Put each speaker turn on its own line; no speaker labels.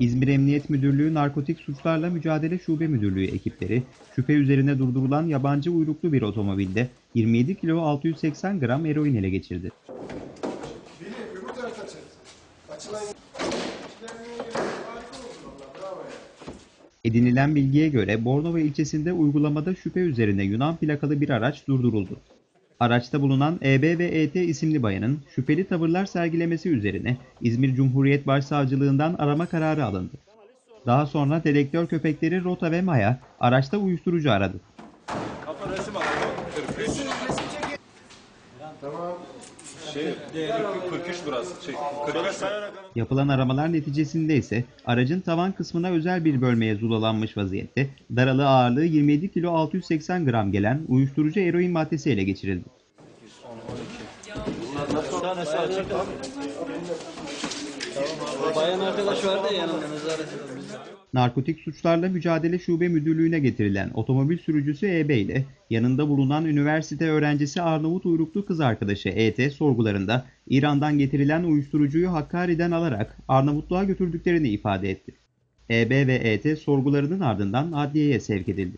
İzmir Emniyet Müdürlüğü Narkotik Suçlarla Mücadele Şube Müdürlüğü ekipleri şüphe üzerine durdurulan yabancı uyruklu bir otomobilde 27 kilo 680 gram eroin ele geçirdi. Edinilen bilgiye göre Bornova ilçesinde uygulamada şüphe üzerine Yunan plakalı bir araç durduruldu. Araçta bulunan EB ve ET isimli bayanın şüpheli tavırlar sergilemesi üzerine İzmir Cumhuriyet Başsavcılığından arama kararı alındı. Daha sonra dedektör köpekleri Rota ve Maya araçta uyuşturucu aradı.
Kafa resim alıyor. 43.
Tamam.
Şey, 43 burası. Şey, 45
Yapılan aramalar neticesinde ise aracın tavan kısmına özel bir bölmeye zulalanmış vaziyette daralı ağırlığı 27 kilo 680 gram gelen uyuşturucu eroin maddesi ele geçirildi.
Tanesi açık. Bayan arkadaş vardı ya yanımda.
Narkotik Suçlarla Mücadele Şube Müdürlüğü'ne getirilen otomobil sürücüsü EB ile yanında bulunan üniversite öğrencisi Arnavut uyruklu kız arkadaşı ET sorgularında İran'dan getirilen uyuşturucuyu Hakkari'den alarak Arnavutluğa götürdüklerini ifade etti. EB ve ET sorgularının ardından adliyeye sevk edildi.